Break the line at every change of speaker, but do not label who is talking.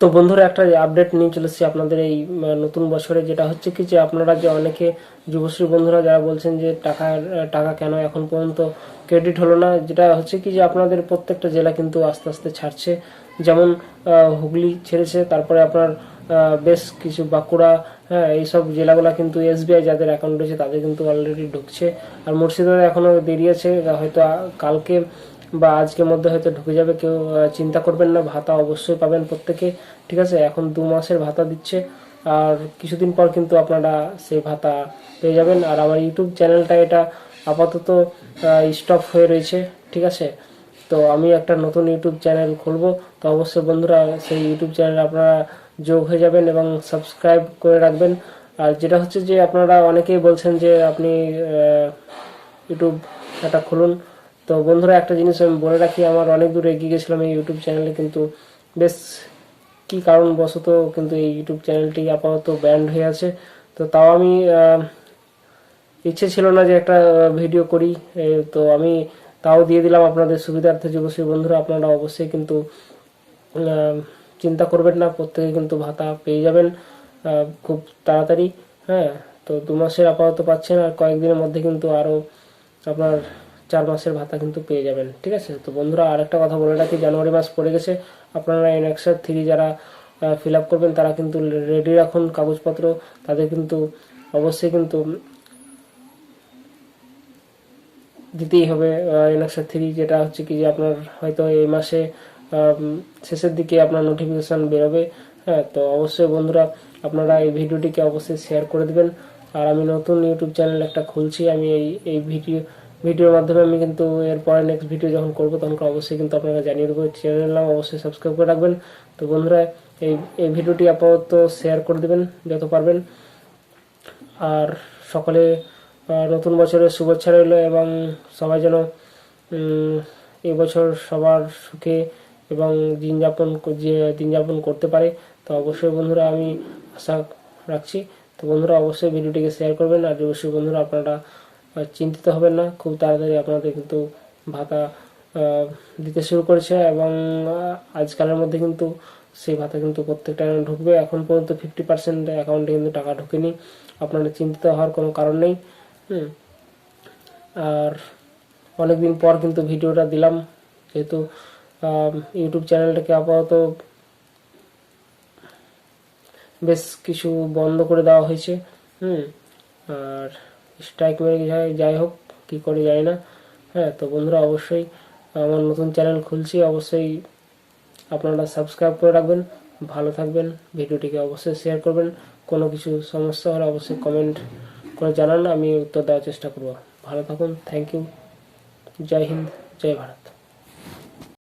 তো বন্ধুরা, একটা আপডেট নিয়ে চলেছি আপনাদের এই নতুন বছরে, যেটা হচ্ছে কি যে আপনারা যে অনেকে যুবশ্রী বন্ধুরা যারা বলছেন যে টাকা টাকা কেন এখন পর্যন্ত ক্রেডিট হলো না, যেটা হচ্ছে কি যে আপনাদের প্রত্যেকটা জেলা কিন্তু আস্তে আস্তে ছাড়ছে। যেমন হুগলি ছেড়েছে, তারপরে আপনার বেশ কিছু বাঁকুড়া হ্যাঁ এইসব জেলাগুলো কিন্তু এসবিআই যাদের অ্যাকাউন্ট রয়েছে, তাদের কিন্তু অলরেডি ঢুকছে। আর মুর্শিদাবাদ এখনও দেরি আছে, হয়তো কালকে বা আজকের মধ্যে হয়তো ঢুকে যাবে, কেউ চিন্তা করবেন না, ভাতা অবশ্যই পাবেন প্রত্যেকে, ঠিক আছে? এখন দু মাসের ভাতা দিচ্ছে, আর কিছুদিন পর কিন্তু আপনারা সেই ভাতা পেয়ে যাবেন। আর আমার ইউটিউব চ্যানেলটা এটা আপাতত স্টপ হয়ে রয়েছে, ঠিক আছে? তো আমি একটা নতুন ইউটিউব চ্যানেল খুলব, তো অবশ্যই বন্ধুরা, সেই ইউটিউব চ্যানেলে আপনারা যোগ হয়ে যাবেন এবং সাবস্ক্রাইব করে রাখবেন। আর যেটা হচ্ছে যে, আপনারা অনেকেই বলছেন যে, আপনি ইউটিউব একটা খুলুন তো বন্ধুরা, একটা জিনিস আমি বলে রাখি, আমার অনেক দূর এগিয়ে গেছিলাম এই ইউটিউব চ্যানেলে কিন্তু বেশ কি কারণবশত কিন্তু এই ইউটিউব চ্যানেলটি আপাতত ব্যান্ড হয়ে আছে। তো তাও আমি ইচ্ছে ছিল না যে একটা ভিডিও করি। তো আমি তাও দিয়ে দিলাম আপনাদের সুবিধার্থে যুবশ্রী বন্ধুরা, আপনারা অবশ্যই কিন্তু চিন্তা করবেন না, প্রত্যেকে কিন্তু ভাতা পেয়ে যাবেন খুব তাড়াতাড়ি হ্যাঁ। তো দু মাসের আপাতত পাচ্ছেন, আর কয়েকদিনের মধ্যে কিন্তু আরও আপনার চার মাসের ভাতা কিন্তু পেয়ে যাবেন, ঠিক আছে? তো বন্ধুরা, আরেকটা কথা বলে রাখি, জানুয়ারি মাস পড়ে গেছে, আপনারা এনএক্সার থ্রি যারা ফিল আপ করবেন, তারা কিন্তু রেডি রাখুন কাগজপত্র, তাদের কিন্তু অবশ্যই কিন্তু দিতেই হবে এনএক্সার থ্রি যেটা হচ্ছে কি যে আপনার হয়তো এই মাসে শেষের দিকে আপনার নোটিফিকেশন বেরোবে হ্যাঁ? তো অবশ্যই বন্ধুরা, আপনারা এই ভিডিওটিকে অবশ্যই শেয়ার করে দেবেন। আর আমি নতুন ইউটিউব চ্যানেল একটা খুলছি, আমি এই এই ভিডিও ভিডিওর মাধ্যমে আমি কিন্তু এরপরে নেক্সট ভিডিও যখন করব তখন অবশ্যই কিন্তু আপনারা জানিয়ে দেবো। চ্যানেল নাম অবশ্যই সাবস্ক্রাইব করে রাখবেন। তো বন্ধুরা এই এই ভিডিওটি আপাতত শেয়ার করে দেবেন যত পারবেন। আর সকলে নতুন বছরের শুভেচ্ছা রইল এবং সবাই যেন উম, এই বছর সবার সুখে এবং দিন যাপন যে দিন যাপন করতে পারে তো অবশ্যই বন্ধুরা আমি আশা রাখছি। তো বন্ধুরা অবশ্যই ভিডিওটিকে শেয়ার করবেন। আর অবশ্যই বন্ধুরা আপনারা চিন্তিত হবেন না, খুব তাড়াতাড়ি আপনাদের কিন্তু ভাতা দিতে শুরু করেছে এবং আজকালের মধ্যে কিন্তু সেই ভাতা কিন্তু প্রত্যেকটা ঢুকবে। এখন পর্যন্ত ফিফটি পার্সেন্ট অ্যাকাউন্টে কিন্তু টাকা ঢুকেনি। আপনারা চিন্তিত হওয়ার কোনো কারণ নেই। আর অনেকদিন পর কিন্তু ভিডিওটা দিলাম, যেহেতু ইউটিউব চ্যানেলটাকে আপাতত বেশ কিছু বন্ধ করে দেওয়া হয়েছে। হুম। আর স্ট্রাইক মেরে যাই হোক, কি করে যায় না। হ্যাঁ তো বন্ধুরা, অবশ্যই আমার নতুন চ্যানেল খুলছি, অবশ্যই আপনারা সাবস্ক্রাইব করে রাখবেন, ভালো থাকবেন, ভিডিওটিকে অবশ্যই শেয়ার করবেন। কোনো কিছু সমস্যা হলে অবশ্যই কমেন্ট করে জানান, আমি উত্তর দেওয়ার চেষ্টা করব। ভালো থাকুন থ্যাংক ইউ জয় হিন্দ, জয় ভারত।